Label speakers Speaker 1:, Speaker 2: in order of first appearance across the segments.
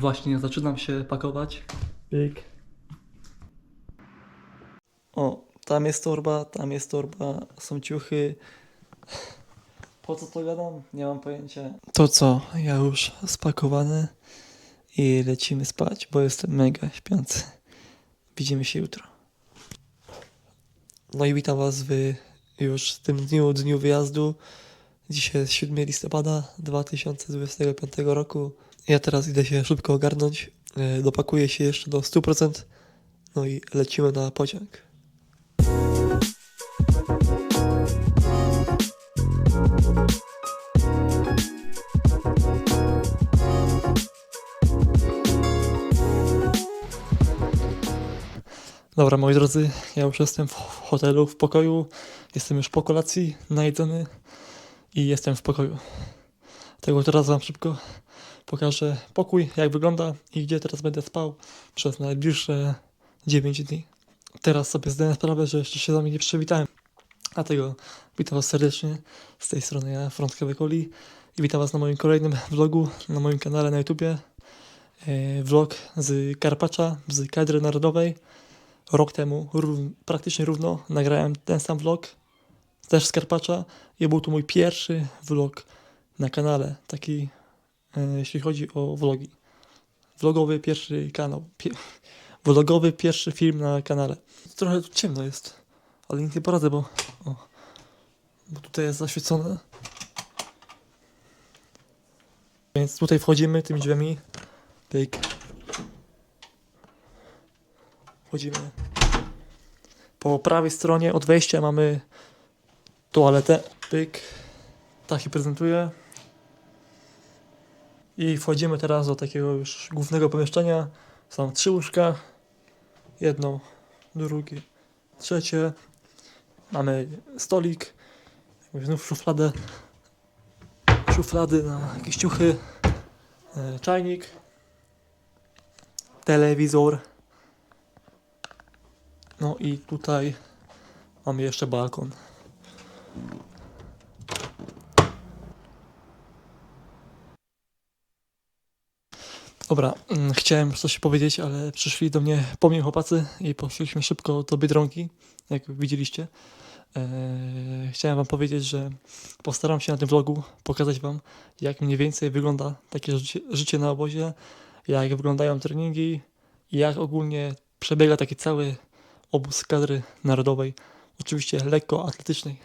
Speaker 1: Właśnie zaczynam się pakować. Pyk. O, tam jest torba, tam jest torba, są ciuchy. Po co to gadam? Nie mam pojęcia. To co, ja już spakowany i lecimy spać, bo jestem mega śpiący. Widzimy się jutro. No i witam Was w już tym dniu, dniu wyjazdu. Dzisiaj jest 7 listopada 2025 roku. Ja teraz idę się szybko ogarnąć. e, Dopakuję się jeszcze do 100%. No i lecimy na pociąg. Dobra, moi drodzy, ja już jestem w hotelu, w pokoju. Jestem już po kolacji, najedzony i jestem w pokoju. Tego teraz Wam szybko pokażę pokój, jak wygląda i gdzie teraz będę spał przez najbliższe 9 dni. Teraz sobie zdaję sprawę, że jeszcze się z Wami nie przywitałem. Dlatego witam Was serdecznie z tej strony ja, Frątkowy Koli i witam Was na moim kolejnym vlogu na moim kanale na YouTubie. E, Vlog z Karpacza, z kadry narodowej rok temu, praktycznie równo, nagrałem ten sam vlog, też z Karpacza i był to mój pierwszy vlog na kanale, taki jeśli chodzi o vlogi. Vlogowy pierwszy kanał, pie, vlogowy pierwszy film na kanale. Trochę tu ciemno jest, ale nic nie poradzę, bo, o, bo tutaj jest zaświecone. Więc tutaj wchodzimy tymi drzwiami, pyk, Wchodzimy. Po prawej stronie od wejścia mamy toaletę. Pyk. Tak się prezentuje. I wchodzimy teraz do takiego już głównego pomieszczenia. Są trzy łóżka. Jedno, drugie, trzecie. Mamy stolik. Znów szufladę. Szuflady na jakieś ciuchy. e, Czajnik. Telewizor. No i tutaj mamy jeszcze balkon. Dobra, mm, chciałem coś powiedzieć, ale przyszli do mnie po mnie chłopacy i poszliśmy szybko do Biedronki, jak widzieliście. Eee, chciałem wam powiedzieć, że postaram się na tym vlogu pokazać wam, jak mniej więcej wygląda takie życie, życie na obozie, jak wyglądają treningi jak ogólnie przebiega taki cały obóz kadry narodowej, oczywiście lekkoatletycznej.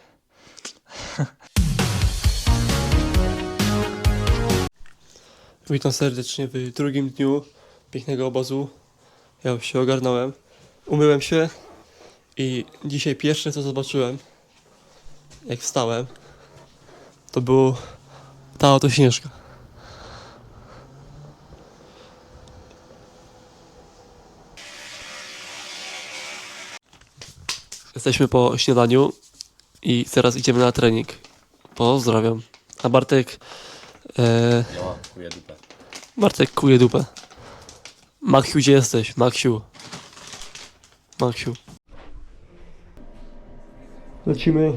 Speaker 1: Witam serdecznie w drugim dniu pięknego obozu. Ja już się ogarnąłem, umyłem się i dzisiaj pierwsze co zobaczyłem, jak wstałem, to było ta oto śnieżka. Jesteśmy po śniadaniu i teraz idziemy na trening. Pozdrawiam. A Bartek. E,
Speaker 2: Ja kuję dupę.
Speaker 1: Bartek kuje dupę. Maksiu, gdzie jesteś? Maksiu. Maksiu. Lecimy.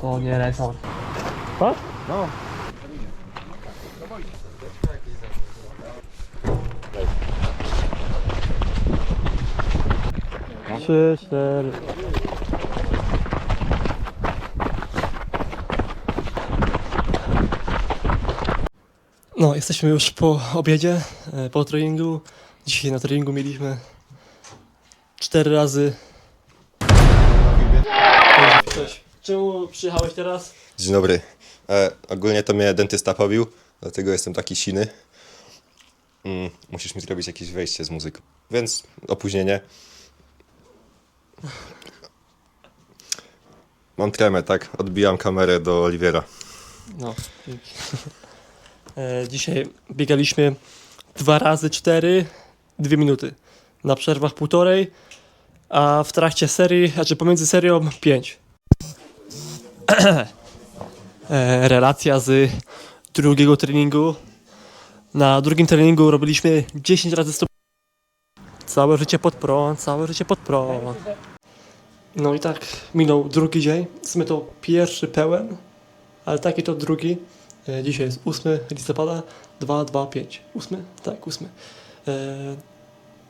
Speaker 1: to nie resort. Tak?
Speaker 2: No.
Speaker 1: Trzy, cztery. No, jesteśmy już po obiedzie, e, po treningu. Dzisiaj na treningu mieliśmy cztery razy. Cześć. Czemu przyjechałeś teraz?
Speaker 2: Dzień dobry. E, ogólnie to mnie dentysta pobił, dlatego jestem taki siny. Mm, musisz mi zrobić jakieś wejście z muzyką. Więc opóźnienie. Mam tremę, tak? Odbijam kamerę do Oliwiera.
Speaker 1: No, dzięki. dzisiaj biegaliśmy dwa razy cztery, dwie minuty. Na przerwach półtorej, a w trakcie serii, znaczy pomiędzy serią pięć. e, relacja z drugiego treningu. Na drugim treningu robiliśmy 10 razy 100. Całe życie pod prąd, całe życie pod prąd. No i tak minął drugi dzień. W sumie to pierwszy pełen, ale taki to drugi. E, Dzisiaj jest 8 listopada 225. 8? Tak, 8. E,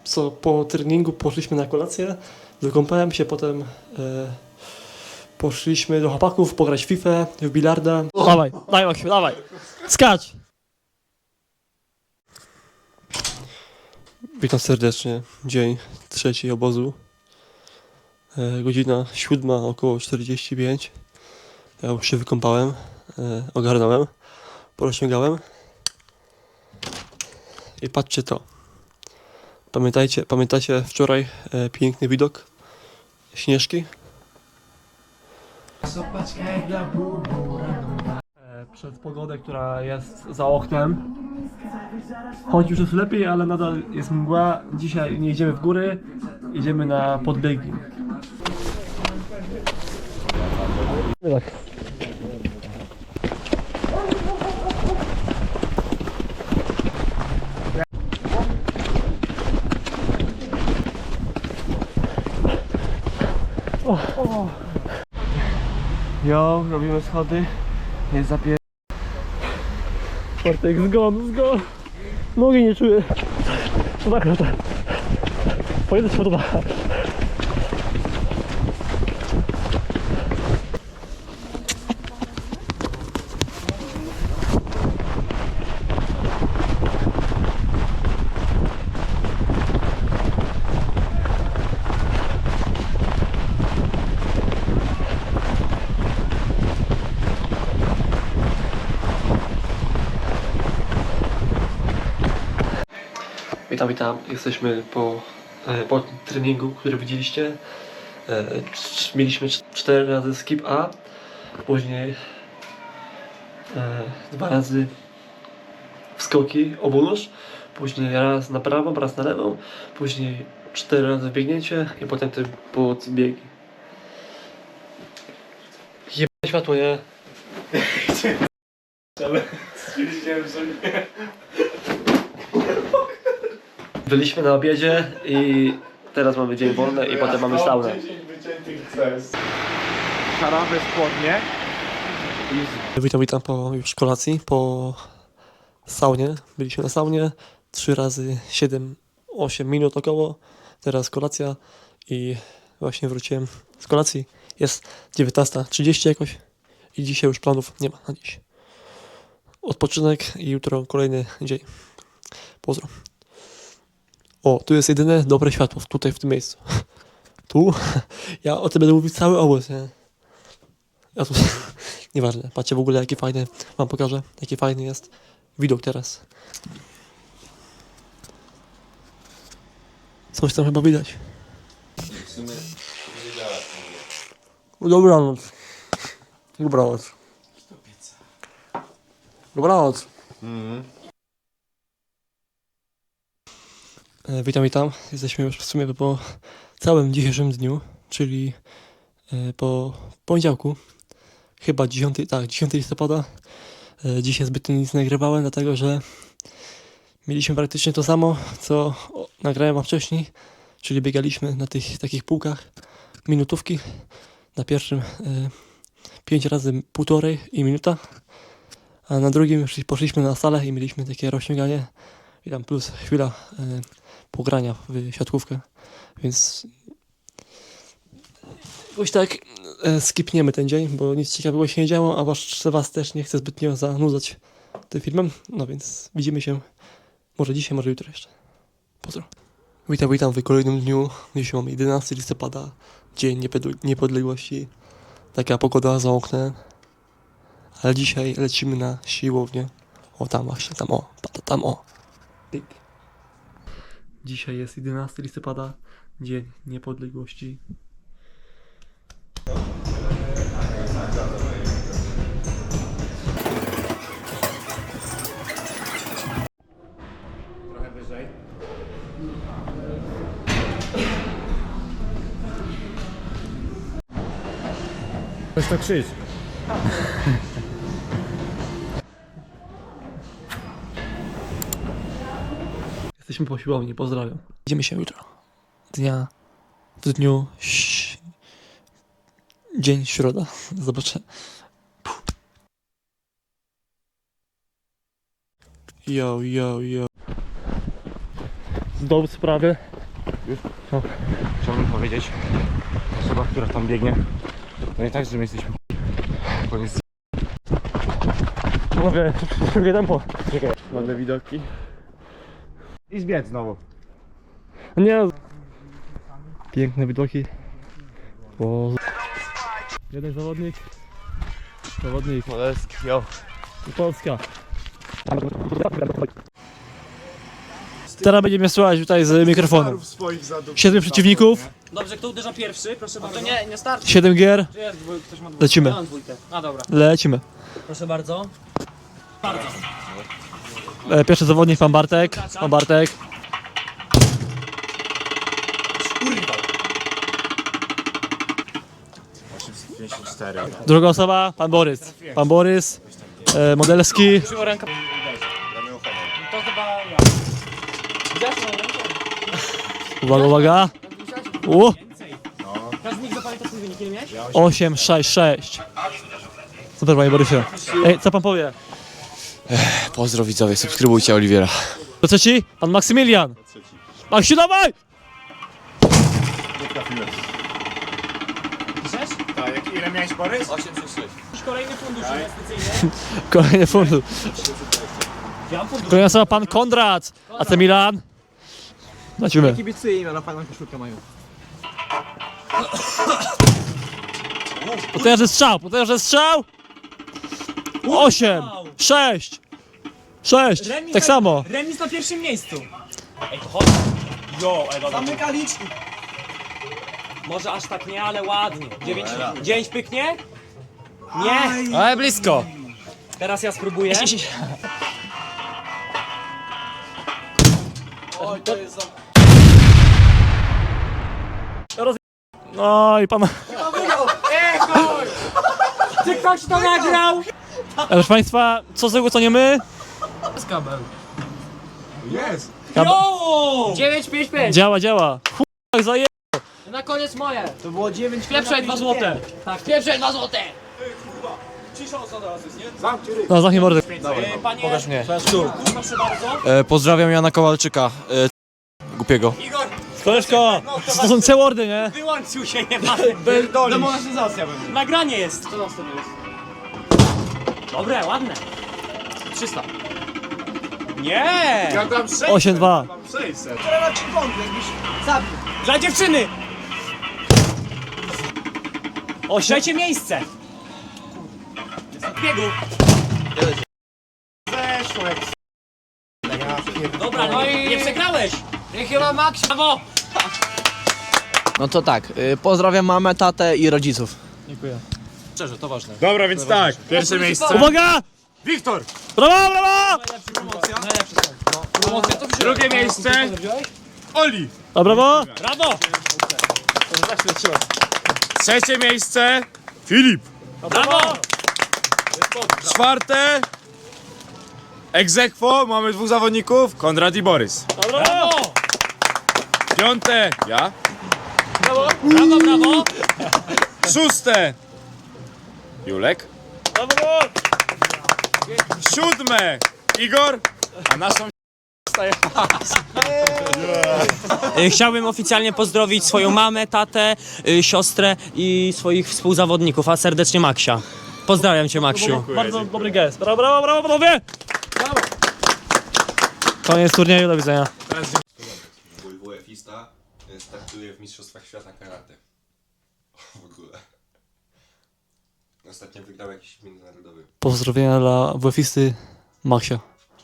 Speaker 1: Co po treningu poszliśmy na kolację, wykąpałem się, potem e, poszliśmy do chłopaków pograć w FIFA, w bilarda. Dawaj, daj Maksiu, dawaj, skacz! Witam serdecznie, dzień trzeci obozu. E, godzina siódma, około 45. Ja już się wykąpałem, e, ogarnąłem, porozciągałem. I patrzcie to. Pamiętajcie, pamiętacie wczoraj e, piękny widok Śnieżki? E, Przed pogodę, która jest za oknem. Choć już jest lepiej, ale nadal jest mgła. Dzisiaj nie idziemy w góry, idziemy na podbiegi. Tak. Jo, robimy schody. Jest zapie... Bartek, zgon, zgon. Nogi nie czuję. Tak, tak. Pojedę się podoba. Witam, witam. Jesteśmy po, e, po treningu, który widzieliście. E, Mieliśmy cz- cztery razy skip A, później e, dwa razy wskoki obunóż, później raz na prawą, raz na lewą, później cztery razy biegnięcie i potem te podbiegi. Jebane światło, nie? Byliśmy na obiedzie i teraz mamy dzień wolny i potem mamy saunę.
Speaker 3: Szarawe spodnie.
Speaker 1: Witam, witam po już kolacji, po saunie. Byliśmy na saunie 3 razy 7, 8 minut około. Teraz kolacja i właśnie wróciłem z kolacji. Jest 19.30 jakoś i dzisiaj już planów nie ma na dziś. Odpoczynek i jutro kolejny dzień. Pozdro. O, tu jest jedyne dobre światło, tutaj w tym miejscu. Tu? Ja o tym będę mówił cały obóz, nie? Ja tu... Nieważne, patrzcie w ogóle jaki fajny, wam pokażę, jaki fajny jest widok teraz. Coś tam chyba widać.
Speaker 2: W sumie nie działa.
Speaker 1: Dobranoc. Dobranoc. Dobranoc. E, Witam, witam. Jesteśmy już w sumie po całym dzisiejszym dniu, czyli e, po poniedziałku. Chyba 10, tak, 10 listopada. E, Dzisiaj zbytnio nic nagrywałem, dlatego że mieliśmy praktycznie to samo, co nagrałem wcześniej, czyli biegaliśmy na tych takich półkach minutówki. Na pierwszym e, 5 razy półtorej i minuta, a na drugim szli- poszliśmy na salę i mieliśmy takie rozciąganie i tam plus chwila e, pogrania w siatkówkę, więc jakoś tak e, skipniemy ten dzień, bo nic ciekawego się nie działo, a wasz, was też nie chcę zbytnio zanudzać tym filmem, no więc widzimy się może dzisiaj, może jutro jeszcze. Pozdro. Witam, witam w kolejnym dniu. Dzisiaj mamy 11 listopada, Dzień Niepodle- Niepodległości. Taka pogoda za oknem. Ale dzisiaj lecimy na siłownię. O, tam właśnie, tam o, tam o. Dzisiaj jest 11 listopada, Dzień Niepodległości.
Speaker 3: Trochę wyżej. To jest to krzyż.
Speaker 1: jesteśmy po siłowni. Pozdrawiam. Widzimy się jutro. Dnia w dniu dzień środa. Zobaczę. Yo, yo, yo. Zdał sprawy. Już? No.
Speaker 3: Chciałbym powiedzieć, osoba, która tam biegnie, no to nie tak, że my jesteśmy Koniec.
Speaker 1: Panowie, tempo.
Speaker 3: Czekaj. Ładne widoki. I zbiec znowu.
Speaker 1: Nie. Piękne widoki. Boże. Jeden zawodnik. Zawodnik.
Speaker 3: Moleski, jo.
Speaker 1: I Polska. Teraz będzie mnie słuchać tutaj z mikrofonem. Siedmiu przeciwników,
Speaker 4: Dobrze, kto uderza pierwszy? Proszę bardzo. To nie, nie starczy.
Speaker 1: siedem gier,
Speaker 4: Jest, bo ktoś ma dwójkę.
Speaker 1: Lecimy.
Speaker 4: Ja mam dwójkę. A dobra.
Speaker 1: lecimy.
Speaker 4: Proszę bardzo. Bardzo.
Speaker 1: E, Pierwszy zawodnik pan Bartek. Pan Bartek. Druga osoba, pan Borys. Pan Borys. E, modelski.
Speaker 4: Przyjął rękę.
Speaker 1: Uwaga, uwaga. U,
Speaker 4: Każdy z nich zapamięta swój wynik, ile miałeś?
Speaker 1: 8, 6, 6. Super, panie Borysie. Ej, co pan powie?
Speaker 5: Pozdro widzowie, subskrybujcie Oliwiera.
Speaker 1: To trzeci? Pan Maksymilian. Maksiu, dawaj!
Speaker 4: Piszesz?
Speaker 3: Tak, ile miałeś Borys?
Speaker 4: Jakiś kolejny fundusz inwestycyjny.
Speaker 1: Kolejny fundusz.
Speaker 4: Ja mam fundusz.
Speaker 1: Kolejna osoba, pan Kondrat. AC Milan. Lecimy.
Speaker 6: Kibicuję im, na fajną koszulkę mają.
Speaker 1: Potężny strzał, potężny strzał. 8, 6, 6.
Speaker 4: Remis
Speaker 1: Tak
Speaker 4: na-
Speaker 1: samo.
Speaker 4: Remis na pierwszym miejscu. Ej, to chodź. Jo, ej, dobra.
Speaker 6: Zamyka licznik.
Speaker 4: Może aż tak nie, ale ładnie. Dziewięć, dziewięć pyknie? Nie.
Speaker 5: Ale blisko.
Speaker 4: Teraz ja spróbuję.
Speaker 1: No i pan.
Speaker 4: Czy ktoś to nagrał?
Speaker 1: Proszę państwa, co złego co nie my?
Speaker 4: Jo! 955.
Speaker 1: Działa, działa. Chuj, jak zaje...
Speaker 4: Na koniec moje.
Speaker 6: To było 9
Speaker 4: Pierwsze 2 złote. Tak, pierwsze 2 złote.
Speaker 1: No, zamknij mordę.
Speaker 4: E, Panie,
Speaker 5: Pokaż mnie.
Speaker 4: proszę bardzo.
Speaker 5: E, pozdrawiam Jana Kowalczyka. E, głupiego.
Speaker 4: Igor,
Speaker 1: Koleżko, to są C-wordy, nie?
Speaker 4: wyłączył się, nie ma.
Speaker 6: Demonetyzacja będzie.
Speaker 4: Nagranie jest. Co następne jest? Dobre, ładne. 300. Nie!
Speaker 1: 8-2.
Speaker 6: Które na 3 punkty, jakbyś zabił.
Speaker 4: Dla dziewczyny! Trzecie miejsce! Biegu! Dobra, no i nie przegrałeś! Nie chyba Max! Brawo!
Speaker 6: No to tak, y, pozdrawiam mamę, tatę i rodziców.
Speaker 1: Dziękuję.
Speaker 5: Szczerze, to ważne.
Speaker 3: Dobra, więc tak, pierwsze miejsce.
Speaker 1: Uwaga!
Speaker 3: Wiktor!
Speaker 1: Brawo, brawo!
Speaker 3: Drugie miejsce. Oli!
Speaker 1: A brawo!
Speaker 4: Brawo!
Speaker 3: Trzecie miejsce. Filip!
Speaker 4: Brawo!
Speaker 3: Czwarte. Egzekwo, mamy dwóch zawodników, Konrad i Borys.
Speaker 4: Brawo!
Speaker 3: Piąte, ja.
Speaker 4: Brawo, brawo!
Speaker 3: Szóste, Julek. Siódme, Igor. A naszą
Speaker 4: Y, Chciałbym oficjalnie pozdrowić swoją mamę, tatę, y, siostrę i swoich współzawodników, a serdecznie Maksia. Pozdrawiam cię, Maksiu.
Speaker 1: Bardzo dobry gest. Brawo, brawo, brawo, panowie! Koniec turnieju, do widzenia.
Speaker 2: Mój WF-ista startuje w Mistrzostwach Świata Karate. W ogóle. Ostatnio wygrał jakiś międzynarodowy.
Speaker 1: Pozdrowienia dla WF-isty Maksia.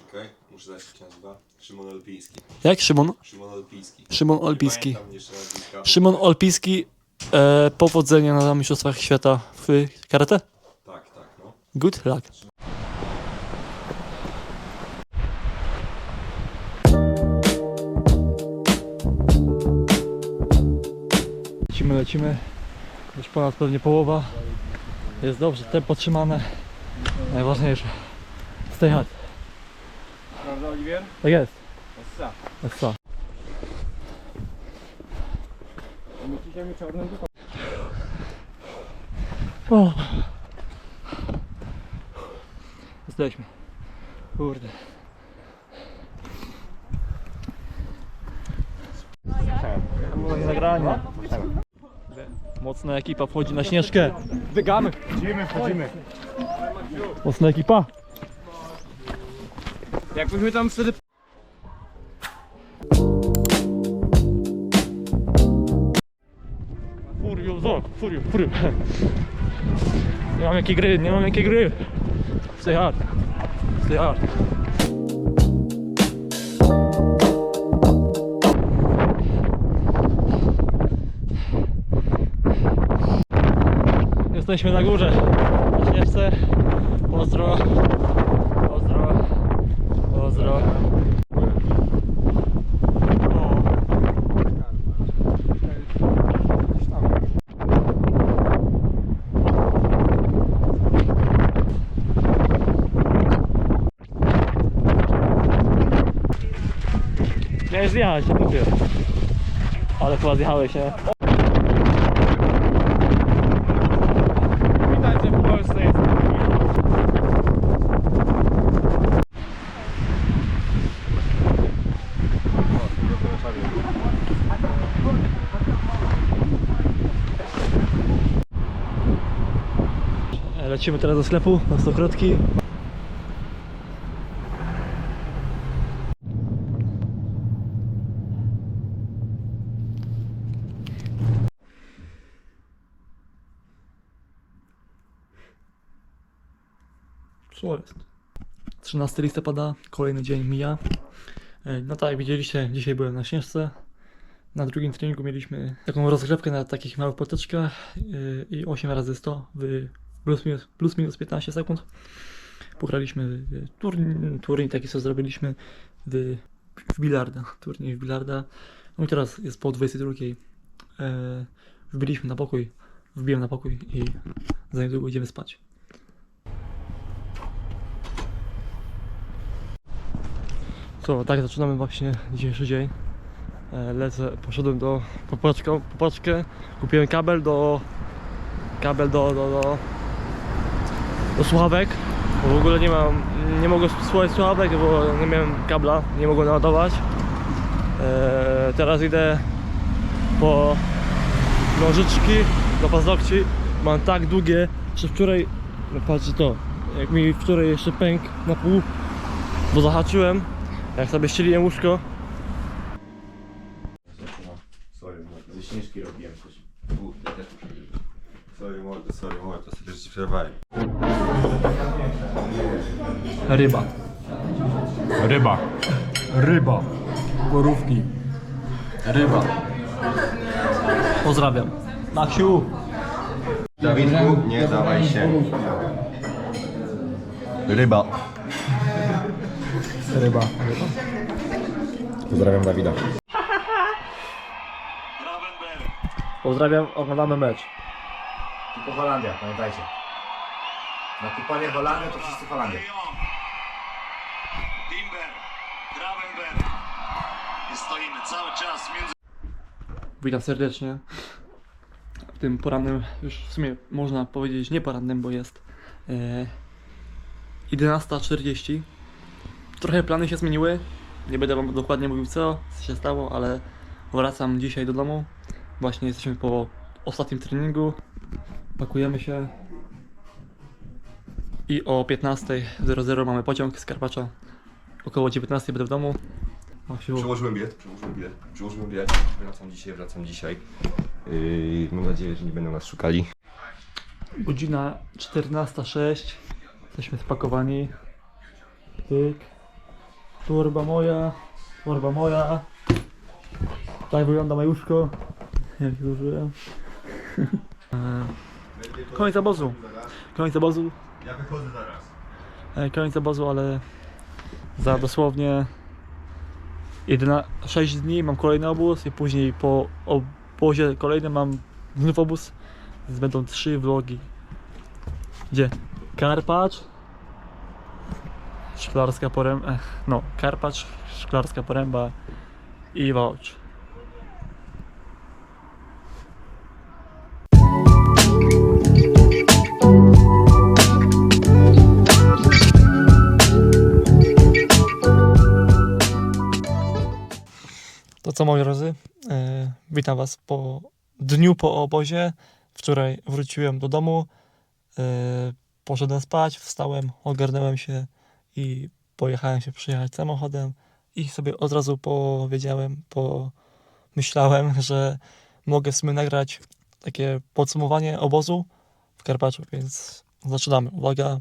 Speaker 2: Czekaj, muszę jak się nazywa. Szymon Olpiński.
Speaker 1: Jak? Szymon?
Speaker 2: Szymon Olpiński.
Speaker 1: Szymon
Speaker 2: Nie
Speaker 1: Olpiński.
Speaker 2: pamiętam jeszcze nazwiska.
Speaker 1: Szymon Olpiński, e, powodzenia na Mistrzostwach Świata w karate.
Speaker 2: Tak, tak, no.
Speaker 1: Good luck. Lecimy, lecimy. Już ponad pewnie połowa jest dobrze tempo trzymane. Najważniejsze. Stay hard.
Speaker 3: Prawda Oliwier?
Speaker 1: Tak jest.
Speaker 3: Essa.
Speaker 1: Essa. Musicie mi czarną dupę. O. Jesteśmy. Kurde. Moje nagrania. Mocna ekipa wchodzi na Śnieżkę.
Speaker 3: Biegamy. Wchodzimy, wchodzimy.
Speaker 1: Mocna ekipa.
Speaker 3: Jakbyśmy tam wtedy
Speaker 1: Furio, zo, furio, furio. Nie mam jakiej gry, nie mam jakiej gry. Stay hard. Stay hard. Jesteśmy na górze. Na śnieżce. Pozdro. Pozdro. Pozdro. Miałeś zjechać. Ale chyba zjechałeś, nie?
Speaker 3: Witajcie w Polsce jest.
Speaker 1: Lecimy teraz do sklepu na stokrotki. Co jest? 13 listopada, kolejny dzień mija. E, No tak, jak widzieliście, dzisiaj byłem na Śnieżce. Na drugim treningu mieliśmy taką rozgrzewkę na takich małych potyczkach yy, i 8 razy 100 w plus minus, plus minus 15 sekund. Pograliśmy turniej, turniej taki co zrobiliśmy w, w bilarda, turniej w bilarda. No i teraz jest po 22. Yy, wbiliśmy na pokój, wbiłem na pokój i za niedługo idziemy spać. Co, tak zaczynamy właśnie dzisiejszy dzień. E, lecę, poszedłem do popaczkę, popaczkę kupiłem kabel do kabel do, do, do, do słuchawek bo w ogóle nie mam, nie mogę słuchać słuchawek, bo nie miałem kabla, nie mogłem naładować e, teraz idę po nożyczki do paznokci mam tak długie, że wczoraj no patrzcie to, jak mi wczoraj jeszcze pęk na pół bo zahaczyłem jak sobie ścieliłem łóżko.
Speaker 3: Ze śnieżki robiłem coś.
Speaker 2: Ja też muszę. Sorry, mordo, sorry, mordo, sobie przerwałem.
Speaker 1: Ryba
Speaker 3: Ryba.
Speaker 1: Ryba. Borówki. Ryba. Pozdrawiam. Maksiu.
Speaker 2: Dawidku, nie dawaj się. Ryba.
Speaker 1: Ryba.
Speaker 2: Pozdrawiam Dawida.
Speaker 1: Pozdrawiam, oglądamy mecz.
Speaker 3: Tylko Holandia, pamiętajcie. Na Holandia to wszyscy Holandia.
Speaker 7: Timber, Gravenberg. I stoimy cały czas między
Speaker 1: Witam serdecznie. W tym porannym, już w sumie można powiedzieć nie porannym, bo jest e, 11.40. Trochę plany się zmieniły. Nie będę wam dokładnie mówił co się stało, ale wracam dzisiaj do domu. Właśnie jesteśmy po ostatnim treningu. Pakujemy się. I o 15.00 mamy pociąg z Karpacza. Około 19.00 będę w domu.
Speaker 2: Przełożyłem bilet, przełożyłem bilet, przełożyłem bilet. Wracam dzisiaj, wracam dzisiaj. Yy, mam nadzieję, że nie będą nas szukali.
Speaker 1: Godzina 14.06. Jesteśmy spakowani. Tyk. Torba moja. Torba moja. Tak wygląda łóżko. Jak złożyłem. E, Koniec obozu. Koniec obozu.
Speaker 2: Ja wychodzę zaraz.
Speaker 1: E, Koniec obozu, ale za dosłownie 11, 6 dni mam kolejny obóz i później po obozie kolejnym mam znów obóz. Więc będą trzy vlogi. Gdzie? Karpacz, Szklarska Poręba, eh, no Karpacz, Szklarska Poręba i Wałcz. Co moi drodzy, E, witam Was po dniu po obozie. Wczoraj wróciłem do domu, e, poszedłem spać, wstałem, ogarnąłem się i pojechałem się przyjechać samochodem i sobie od razu powiedziałem, pomyślałem, że mogę w sumie nagrać takie podsumowanie obozu w Karpaczu, więc zaczynamy. Uwaga.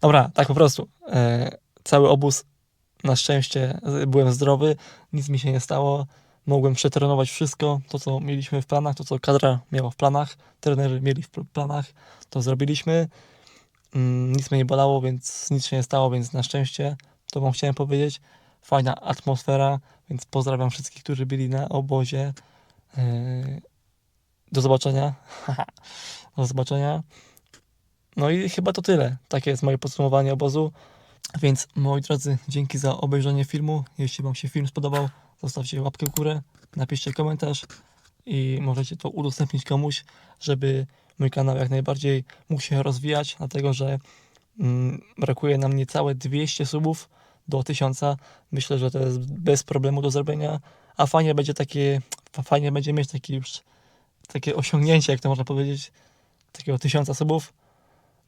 Speaker 1: Dobra, tak po prostu. E, cały obóz na szczęście byłem zdrowy, nic mi się nie stało. Mogłem przetrenować wszystko, to co mieliśmy w planach, to co kadra miała w planach, trenerzy mieli w pl- planach, to zrobiliśmy. Mm, nic mnie nie bolało, więc nic się nie stało, więc na szczęście to wam chciałem powiedzieć. Fajna atmosfera, więc pozdrawiam wszystkich, którzy byli na obozie. Yy, Do zobaczenia. Do zobaczenia. No i chyba to tyle. Takie jest moje podsumowanie obozu. Więc moi drodzy, dzięki za obejrzenie filmu. Jeśli Wam się film spodobał, zostawcie łapkę w górę, napiszcie komentarz i możecie to udostępnić komuś, żeby mój kanał jak najbardziej mógł się rozwijać, dlatego że mm, brakuje nam niecałe 200 subów do 1000. Myślę, że to jest bez problemu do zrobienia, a fajnie będzie takie, fa- fajnie będzie mieć takie już takie osiągnięcie, jak to można powiedzieć, takiego 1000 subów.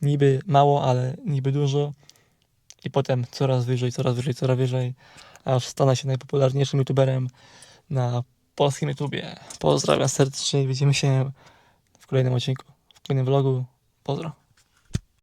Speaker 1: Niby mało, ale niby dużo. I potem coraz wyżej, coraz wyżej, coraz wyżej, aż stanę się najpopularniejszym youtuberem na polskim YouTubie. Pozdrawiam serdecznie i widzimy się w kolejnym odcinku, w kolejnym vlogu. Pozdro.